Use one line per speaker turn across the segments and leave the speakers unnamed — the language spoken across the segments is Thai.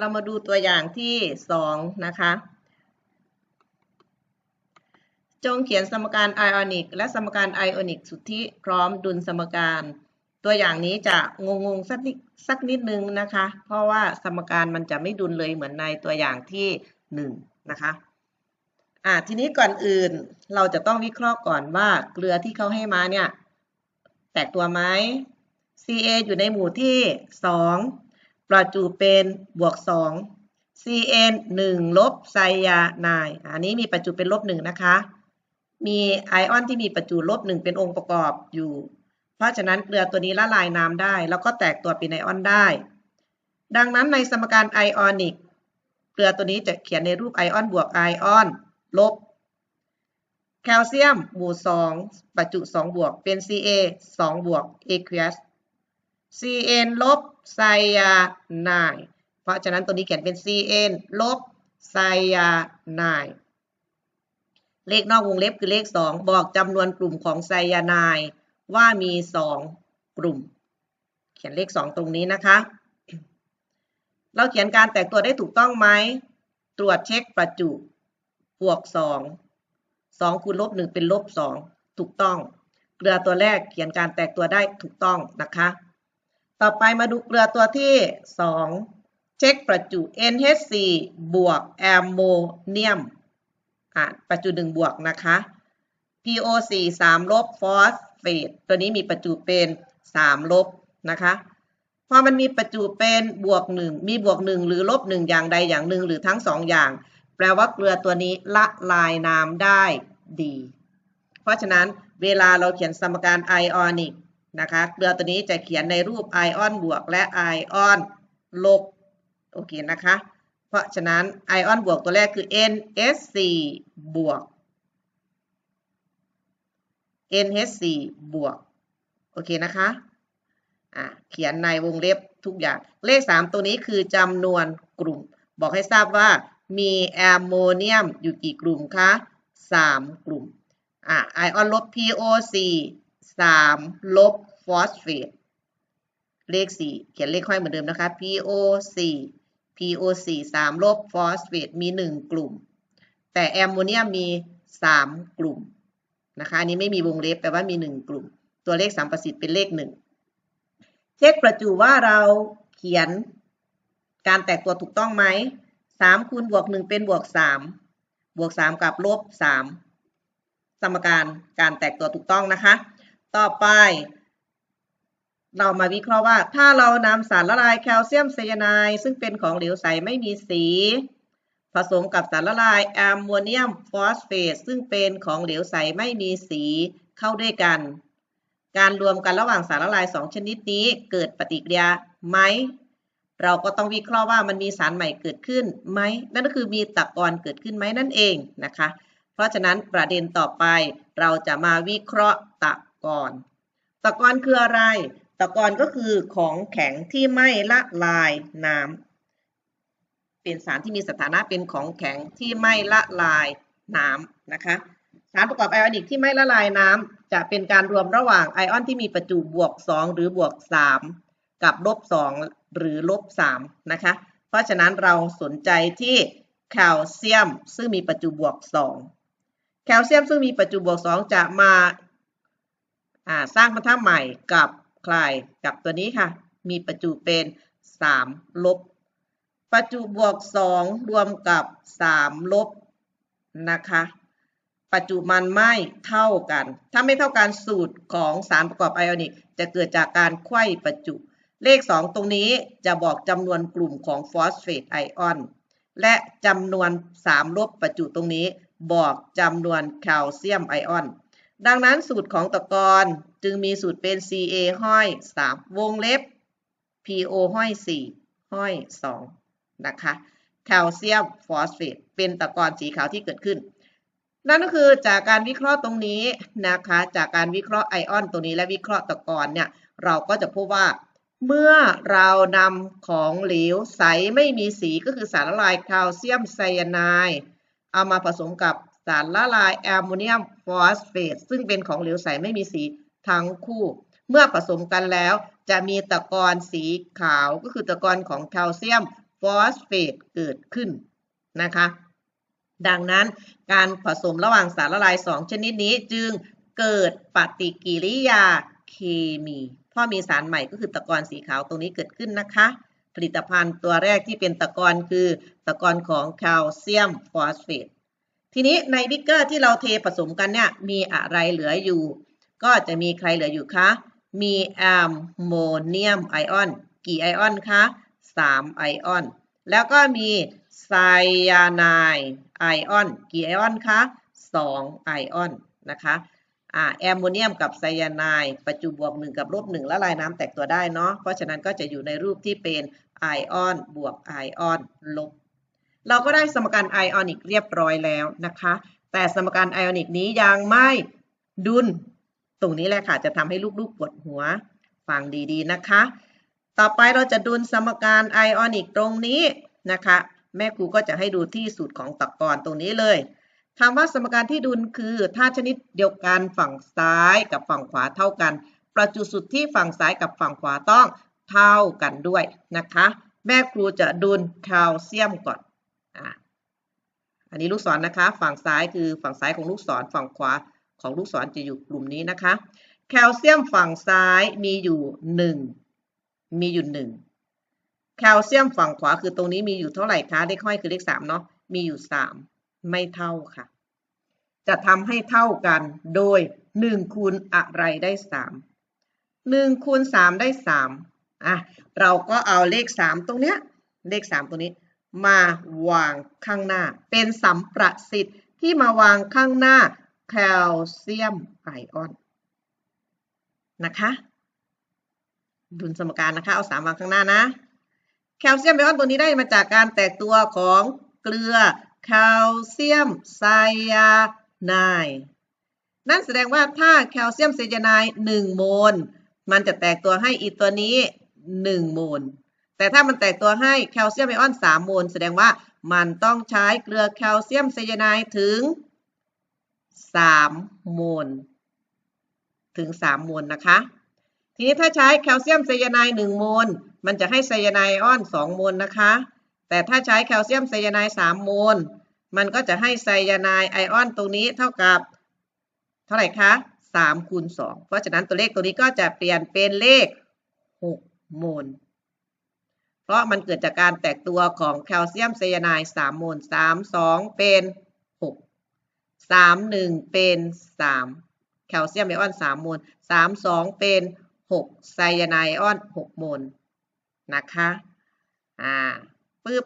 เรามาดูตัวอย่างที่สองนะคะ จงเขียนสมการไอออนิกและสมการไอออนิกสุทธิพร้อมดุลสมการ ตัวอย่างนี้จะงงๆสักนิดสักนิดนึงนะคะ เพราะว่าสมการมันจะไม่ดุลเลยเหมือนในตัวอย่างที่หนึ่งนะคะอะทีนี้ก่อนอื่นเราจะต้องวิเคราะห์ก่อนว่าเกลือที่เขาให้มาเนี่ยแตกตัวไหม Ca อยู่ในหมู่ที่2 ประจุเป็นบวก 2 Cn 1 ลบไซยาไนด์อันนี้มีประจุเป็นลบ1นะคะ มีไอออนที่มีประจุลบ1เป็นองค์ประกอบอยู่ เพราะฉะนั้นเกลือตัวนี้ละลายน้ำได้ แล้วก็แตกตัวเป็นไอออนได้ ดังนั้นในสมการไอออนิก เกลือตัวนี้จะเขียนในรูปไอออนบวกไอออนลบแคลเซียมหมู่2ประจุ 2 บวก เป็น Ca 2 บวก aqueous Cn ลบไซยาไนด์เพราะฉะนั้นตัวนี้เขียนเป็น Cn ลบไซยาไนด์เลขนอกวงเล็บคือเลข 2 บอกจำนวนกลุ่มของไซยาไนด์ว่ามี 2 กลุ่ม เขียนเลข 2 ตรงนี้นะคะ เราเขียนการแตกตัวได้ถูกต้องไหม ตรวจเช็คประจุบวก 2 2คูณลบ 1 เป็นลบ 2 ถูกต้อง เกลือตัวแรกเขียนการแตกตัวได้ถูกต้องนะคะ ต่อไปมาดูเกลือตัวที่ 2 เช็คประจุ NH4 บวกแอมโมเนียมอะประจุ1บวกนะคะ PO4 3ลบฟอสเฟตตัวนี้มีประจุเป็น3ลบนะคะพอมันมีประจุเป็นบวก 1 มีบวก 1 หรือลบ 1 อย่างใดอย่างหนึ่งหรือทั้ง 2 อย่าง แปลว่าเกลือตัวนี้ละลายน้ำได้ดี เพราะฉะนั้นเวลาเราเขียนสมการไอออนิก นะคะเกลือตัวนี้จะเขียนในรูปไอออนบวกและไอออนลบโอเคนะคะ เพราะฉะนั้นไอออนบวกตัวแรกคือ NH4 บวก NH4 บวกโอเคนะคะอะเขียนในวงเล็บทุกอย่างเลข 3 ตัวนี้คือจำนวนกลุ่ม บอกให้ทราบว่ามีแอมโมเนียมอยู่กี่กลุ่มคะ 3 กลุ่มอะไอออนลบ PO4 3 ลบฟอสเฟตเลข 4 เขียนเลขค่อยเหมือนเดิมนะคะ PO4 PO4 3 ลบฟอสเฟตมี 1 กลุ่ม แต่แอมโมเนียมมี3 กลุ่มนะคะอันนี้ไม่มีวงเล็บแปลว่ามี 1 กลุ่ม ตัวเลข3ประสิทธิ์เป็นเลข 1 เช็คประจุว่าเราเขียนการแตกตัวถูกต้องไหม 3 คูณบวก 1 เป็นบวก 3 บวก 3 กับลบ 3 สมการการแตกตัวถูกต้องนะคะ ต่อไป เรามาวิเคราะห์ว่า ถ้าเรานำสารละลายแคลเซียมไซยาไนด์ซึ่งเป็นของเหลวใสไม่มีสี ผสมกับสารละลายแอมโมเนียมฟอสเฟตซึ่งเป็นของเหลวใสไม่มีสีเข้าด้วยกัน การรวมกันระหว่างสารละลาย 2 ชนิดนี้เกิดปฏิกิริยาไหมเราก็ต้องวิเคราะห์ว่ามันมีสารใหม่เกิดขึ้นไหม นั่นก็คือมีตะกอนเกิดขึ้นไหมนั่นเองนะคะ เพราะฉะนั้นประเด็นต่อไปเราจะมาวิเคราะห์ตะ กอนตะกอนคืออะไร ตะกอนก็คือของแข็งที่ไม่ละลายน้ำเป็นสารที่มีสถานะเป็นของแข็งที่ไม่ละลายน้ำนะคะ สารประกอบไอออนิกที่ไม่ละลายน้ำจะเป็นการรวมระหว่างไอออนที่มีประจุบวก 2 หรือบวก 3 กับลบ 2 หรือลบ 3 นะคะ เพราะฉะนั้นเราสนใจที่แคลเซียมซึ่งมีประจุบวก 2 แคลเซียมซึ่งมีประจุบวก 2 จะมา สร้างพันธะใหม่กับใครกับตัวนี้ค่ะ มีประจุเป็น 3 ลบ ประจุบวก 2 รวมกับ 3 ลบนะคะปัจจุมันไม่เท่ากัน ถ้าไม่เท่ากันสูตรของสารประกอบไอออนิก จะเกิดจากการไขว้ประจุ เลข 2 ตรงนี้จะบอกจำนวนกลุ่มของฟอสเฟตไอออน และจำนวน 3 ลบประจุตรงนี้บอกจำนวนแคลเซียมไอออน ดังนั้นสูตรของตะกอนจึงมีสูตรเป็น Ca ห้อย 3 วงเล็บ PO ห้อย 4 ห้อย 2 นะคะ แคลเซียมฟอสเฟตเป็นตะกอนสีขาวที่เกิดขึ้น นั่นก็คือจากการวิเคราะห์ตรงนี้นะคะ จากการวิเคราะห์ไอออนตรงนี้และวิเคราะห์ตะกอนเนี่ย เราก็จะพบว่า เมื่อเรานำของเหลวใสไม่มีสีก็คือสารละลายแคลเซียมไซยาไนด์เอามาผสมกับ สารละลายแอมโมเนียมฟอสเฟตซึ่งเป็นของเหลวใสไม่มีสีทั้งคู่ เมื่อผสมกันแล้วจะมีตะกอนสีขาวก็คือตะกอนของแคลเซียมฟอสเฟตเกิดขึ้นนะคะดังนั้นการผสมระหว่างสารละลาย 2 ชนิดนี้จึงเกิดปฏิกิริยาเคมีเพราะมีสารใหม่ก็คือตะกอนสีขาวตรงนี้เกิดขึ้นนะคะ ผลิตภัณฑ์ตัวแรกที่เป็นตะกอนคือตะกอนของแคลเซียมฟอสเฟต ทีนี้ในบิ๊กเกอร์ที่เราเทผสมกันเนี่ยมีอะไรเหลืออยู่ ก็จะมีใครเหลืออยู่คะ มีแอมโมเนียมไอออนกี่ไอออนคะ3ไอออน แล้วก็มีไซยาไนด์ไอออนกี่ไอออนคะ2ไอออนนะคะอ่าแอมโมเนียมกับไซยาไนด์ประจุบวก 1 กับลบ1ละลายน้ำแตกตัวได้เนาะเพราะฉะนั้นก็จะอยู่ในรูปที่เป็นไอออนบวกไอออนลบ เราก็ได้สมการไอออนิกเรียบร้อยแล้วนะคะ แต่สมการไอออนิกนี้ยังไม่ดุล ตรงนี้แหละค่ะจะทำให้ลูกๆปวดหัว ฟังดีๆนะคะ ต่อไปเราจะดุลสมการไอออนิกตรงนี้นะคะ แม่ครูก็จะให้ดูที่สูตรของตะกอนตรงนี้เลยคำว่าสมการที่ดุลคือถ้าชนิดเดียวกันฝั่งซ้ายกับฝั่งขวาเท่ากัน ประจุสุดที่ฝั่งซ้ายกับฝั่งขวาต้องเท่ากันด้วยนะคะ แม่ครูจะดุลแคลเซียมก่อน อันนี้ลูกศรนนะคะ ฝั่งซ้ายคือฝั่งซ้ายของลูกศร ฝั่งขวาของลูกศรจะอยู่กลุ่มนี้นะคะ แคลเซียมฝั่งซ้ายมีอยู่ 1 มีอยู่ 1 แคลเซียมฝั่งขวาคือตรงนี้มีอยู่เท่าไหร่คะ เลขห้อยคือเลข3เนาะ มีอยู่ 3 ไม่เท่าค่ะ จะทำให้เท่ากันโดย 1 คูณอะไรได้ 3 1คูณ3ได้ 3อะ เราก็เอาเลข 3 ตรงเนี้ย เลข 3 ตัวนี้ มาวางข้างหน้า เป็นสัมประสิทธิ์ที่มาวางข้างหน้าแคลเซียมไอออนนะคะดุลสมการนะคะ เอาสามวางข้างหน้านะ แคลเซียมไอออนตัวนี้ได้มาจากการแตกตัวของเกลือแคลเซียมไซยาไนด์นั่นแสดงว่าถ้าแคลเซียมไซยาไนด์1โมล มันจะแตกตัวให้อีตัวนี้ 1 โมล แต่ถ้ามันแตกตัวให้แคลเซียมไอออน3โมลแสดงว่ามันต้องใช้เกลือแคลเซียมไซยาไนด์ถึง 3 โมล ถึง 3 โมลนะคะ ทีนี้ถ้าใช้แคลเซียมไซยาไนด์1โมล มันจะให้ไซยาไนด์ไอออน 2 โมลนะคะ แต่ถ้าใช้แคลเซียมไซยาไนด์3โมล มันก็จะให้ไซยาไนด์ไอออนตรงนี้เท่ากับ เท่าไหร่คะ3คูณ2เพราะฉะนั้นตัวเลขตัวนี้ก็จะเปลี่ยนเป็นเลข 6 โมล เพราะมันเกิดจากการแตกตัวของแคลเซียมไซยาไนด์3โมล3 2เป็น6 3 1เป็น3แคลเซียมไอออน3โมล3 2เป็น6ไซยาไนด์ไอออน6โมลนะคะอ่าปึ๊บ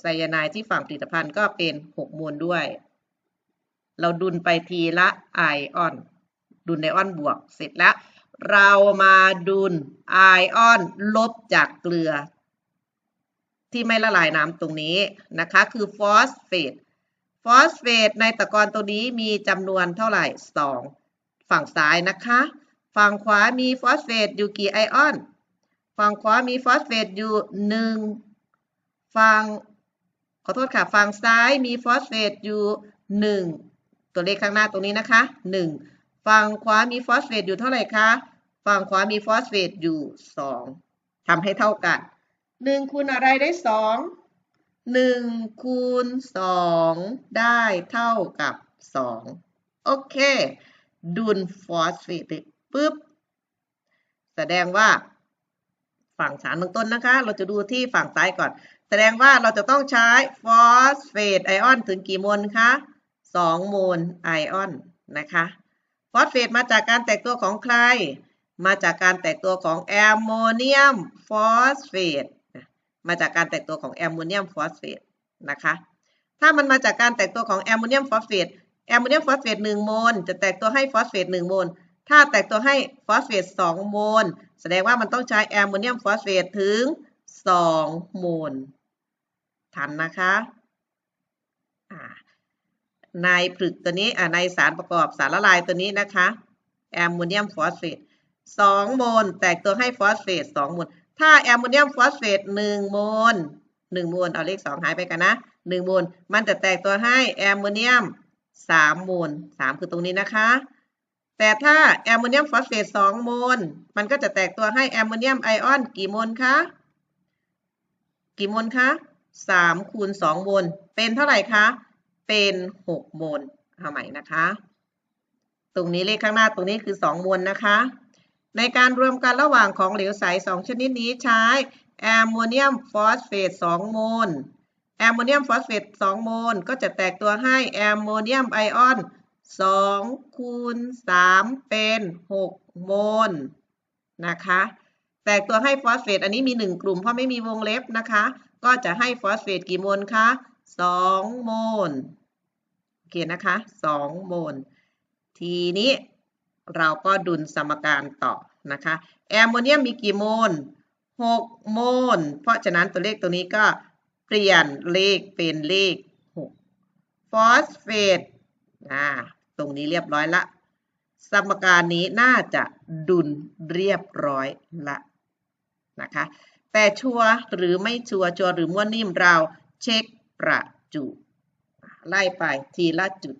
ไซยาไนด์ที่ฝั่งผลิตภัณฑ์ก็เป็น6โมลด้วย เราดุลไปทีละไอออน ดุลไอออนบวกเสร็จแล้วเรามาดุลไอออนลบจากเกลือ ที่ไม่ละลายน้ำตรงนี้นะคะคือฟอสเฟตฟอสเฟตในตะกอนตัวนี้มีจำนวนเท่าไหร่ 2 ฝั่งซ้ายนะคะ ฝั่งขวามีฟอสเฟตอยู่กี่ไอออน ฝั่งขวามีฟอสเฟตอยู่ 1 ฝั่งขอโทษค่ะ ฝั่งซ้ายมีฟอสเฟตอยู่ 1 ตัวเลขข้างหน้าตรงนี้นะคะ 1 ฝั่งขวามีฟอสเฟตอยู่เท่าไหร่คะ ฝั่งขวามีฟอสเฟตอยู่ 2ทำให้เท่ากัน 1คูณอะไรได้2 1คูณ2ได้เท่ากับ2โอเค ดุลฟอสเฟตปุ๊บ แสดงว่า ฝั่งสารเบื้องต้นนะคะ เราจะดูที่ฝั่งซ้ายก่อน แสดงว่าเราจะต้องใช้ฟอสเฟตไอออนถึงกี่โมลคะ2โมลไอออนนะคะฟอสเฟตมาจากการแตกตัวของใคร มาจากการแตกตัวของแอมโมเนียมฟอสเฟต มาจากการแตกตัวของแอมโมเนียมฟอสเฟตนะคะ ถ้ามันมาจากการแตกตัวของแอมโมเนียมฟอสเฟตแอมโมเนียมฟอสเฟต1โมลจะแตกตัวให้ฟอสเฟต1โมล ถ้าแตกตัวให้ฟอสเฟต2โมล แสดงว่ามันต้องใช้แอมโมเนียมฟอสเฟตถึง2โมล ทันนะคะในผลึกตัวนี้ในสารประกอบสารละลายตัวนี้นะคะ แอมโมเนียมฟอสเฟต2โมล แตกตัวให้ฟอสเฟต2โมล ถ้าแอมโมเนียมฟอสเฟต1โมล1โมลเอาเลข2หายไปกันนะ1โมลมันจะแตกตัวให้แอมโมเนียม3โมล3คือตรงนี้นะคะ แต่ถ้าแอมโมเนียมฟอสเฟต2โมลมันก็จะแตกตัวให้แอมโมเนียมไอออนกี่โมลคะกี่โมลคะ3คูณ2โมลเป็นเท่าไหร่คะเป็น6โมลเอาใหม่นะคะ ตรงนี้เลขข้างหน้าตรงนี้คือ2โมลนะคะ ในการรวมกันระหว่างของเหลวใส2ชนิดนี้ใช้แอมโมเนียมฟอสเฟต2โมล แอมโมเนียมฟอสเฟต2โมล ก็จะแตกตัวให้แอมโมเนียมไอออน2คูณ3เป็น 6 โมลนะคะ แตกตัวให้ฟอสเฟตอันนี้มี 1 กลุ่มเพราะไม่มีวงเล็บนะคะ ก็จะให้ฟอสเฟตกี่โมลคะ2โมลโอเคนะคะ2โมล ทีนี้ เราก็ดุลสมการต่อนะคะแอมโมเนียมมีกี่โมล 6 โมล เพราะฉะนั้นตัวเลขตัวนี้ก็เปลี่ยนเลขเป็นเลข 6 ฟอสเฟตอ่าตรงนี้เรียบร้อยละ สมการนี้น่าจะดุลเรียบร้อยละนะคะ แต่ชัวหรือไม่ชัวชัวหรือมั่วนิ่มเราเช็คประจุ ไล่ไปทีละจุด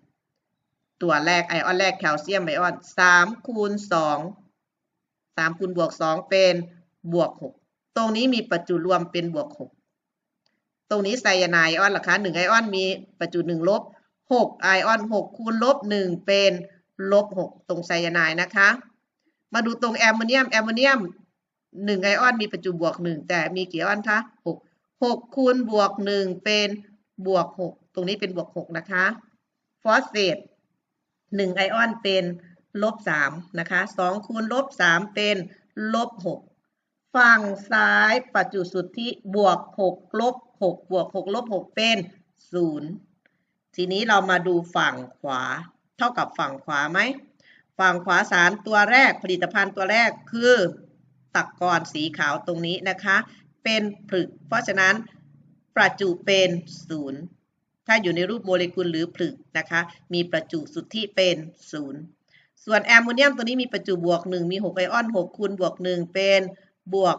ตัวแรกไอออนแรกแคลเซียมไอออน3คูณ2 3คูณบวก2เป็นบวก6ตรงนี้มีประจุรวมเป็นบวก6ตรงนี้ไซยาไนด์ไอออนล่ะคะ1ไอออนมีประจุ1ลบ6ไอออน6คูณลบ1เป็นลบ6ตรงไซยาไนด์นะคะ มาดูตรงแอมโมเนียมแอมโมเนียม1ไอออนมีประจุบวก1แต่มีกี่ไอออนคะ6 6คูณบวก1เป็นบวก6ตรงนี้เป็นบวก6นะคะฟอสเฟต 1ไอออนเป็นลบ3นะคะ2คูณลบ3เป็นลบ6ฝั่งซ้ายประจุสุทธิบวก6ลบ6บวก6ลบ6เป็น0ทีนี้เรามาดูฝั่งขวา เท่ากับฝั่งขวาไหม ฝั่งขวาสารตัวแรกผลิตภัณฑ์ตัวแรกคือตะกอนสีขาวตรงนี้นะคะ เป็นผลึก เพราะฉะนั้นประจุเป็นศูนย์ ถ้าอยู่ในรูปโมเลกุลหรือผลึกนะคะ มีประจุสุทธิเป็นศูนย์ส่วนแอมโมเนียมตัวนี้มีประจุบวก 1 มี 6 ไอออน 6 คูณบวก 1 เป็นบวก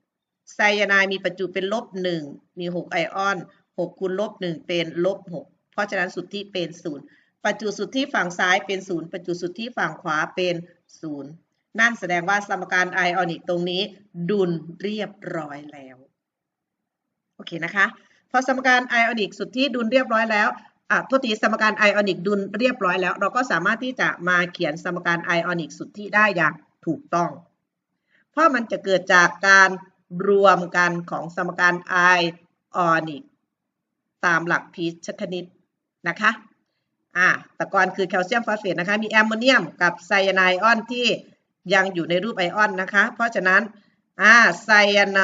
6 ไซยาไนด์มีประจุเป็นลบ 1 มี 6 ไอออน 6 คูณลบ 1 เป็นลบ 6 เพราะฉะนั้นสุทธิเป็น 0 ประจุสุทธิฝั่งซ้ายเป็น 0 ประจุสุทธิฝั่งขวาเป็น 0 นั่นแสดงว่าสมการไอออนิกตรงนี้ดุลเรียบร้อยแล้ว โอเคนะคะ พอสมการไอออนิกสุดที่ดุลเรียบร้อยแล้วอะโทษทีสมการไอออนิกดุลเรียบร้อยแล้ว เราก็สามารถที่จะมาเขียนสมการไอออนิกสุดที่ได้อย่างถูกต้อง เพราะมันจะเกิดจากการรวมกันของสมการไอออนิกตามหลักพีชคณิตนะคะอะตะกอนคือแคลเซียมฟอสเฟตนะคะ มีแอมโมเนียมกับไซยาไนออนที่ยังอยู่ในรูปไอออนนะคะ เพราะฉะนั้นอ่าไซยาไน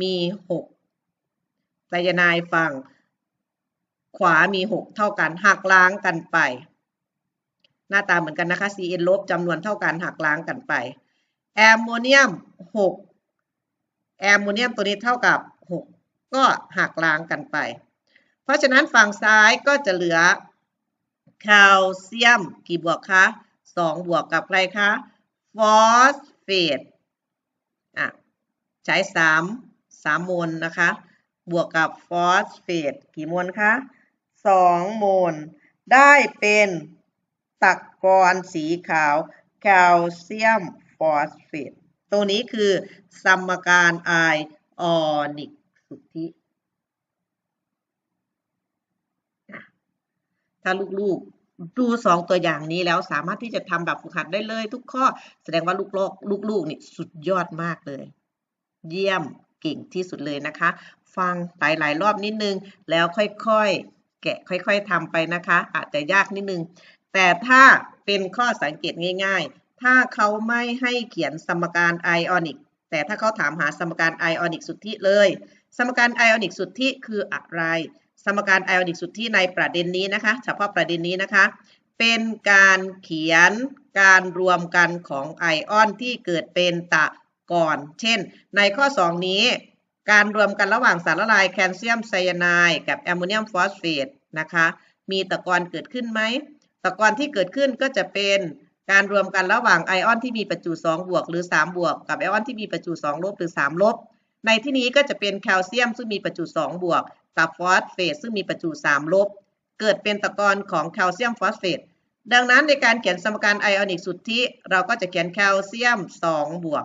มี 6 ไซยาไนด์ฝั่งขวามี 6 เท่ากันหักล้างกันไป หน้าตาเหมือนกันนะคะ Cn ลบจำนวนเท่ากันหักล้างกันไปแอมโมเนียม 6 แอมโมเนียมตัวนี้เท่ากับ 6 ก็หักล้างกันไป เพราะฉะนั้นฝั่งซ้ายก็จะเหลือแคลเซียมกี่บวกคะ2บวกกับอะไรคะฟอสเฟตอะใช้ 3 3โมลนะคะ บวกกับฟอสเฟตกี่โมลคะ2โมลได้เป็นตะกอนสีขาวแคลเซียมฟอสเฟตตัวนี้คือสมการไอออนิกสุทธิถ้าลูกๆดูสองตัวอย่างนี้แล้วสามารถที่จะทำแบบฝึกหัดได้เลยทุกข้อ แสดงว่าลูกโลกลูกๆนี่สุดยอดมากเลย เยี่ยมเก่งที่สุดเลยนะคะ ฟังไปหลายรอบนิดนึง แล้วค่อยๆ แกะค่อยๆทำไปนะคะ อาจจะยากนิดนึง แต่ถ้าเป็นข้อสังเกตง่ายๆ ถ้าเขาไม่ให้เขียนสมการไอออนิก แต่ถ้าเขาถามหาสมการไอออนิกสุทธิเลย สมการไอออนิกสุทธิคืออะไร สมการไอออนิกสุทธิในประเด็นนี้นะคะ เฉพาะประเด็นนี้นะคะ เป็นการเขียนการรวมกันของไอออนที่เกิดเป็นตะกอน เช่น ในข้อ 2 นี้ การรวมกันระหว่างสารละลายแคลเซียมไซยาไนด์กับแอมโมเนียมฟอสเฟตนะคะมีตะกอนเกิดขึ้นไหมตะกอนที่เกิดขึ้นก็จะเป็นการรวมกันระหว่างไอออนที่มีประจุ2บวกหรือ 3 บวก กับไอออนที่มีประจุ2ลบหรือ 3 ลบ ในที่นี้ก็จะเป็นแคลเซียมซึ่งมีประจุ2บวกกับฟอสเฟตซึ่งมีประจุ3ลบ เกิดเป็นตะกอนของแคลเซียมฟอสเฟตดังนั้นในการเขียนสมการไอออนิกสุทธิ เราก็จะเขียนแคลเซียม2บวก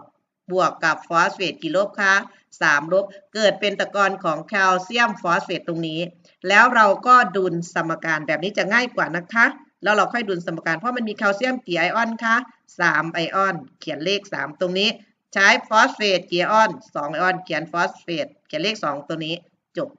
บวกกับฟอสเฟตกี่ลบคะ3ลบเกิดเป็นตะกอนของแคลเซียมฟอสเฟตตรงนี้ แล้วเราก็ดุลสมการแบบนี้จะง่ายกว่านะคะ แล้วเราค่อยดุลสมการเพราะมันมีแคลเซียมกี่ไอออนคะ3ไอออน เขียนเลข 3 ตรงนี้ ใช้ฟอสเฟตกี่ไอออน2ไอออน เขียนฟอสเฟตเขียนเลข 2 ตัวนี้จบ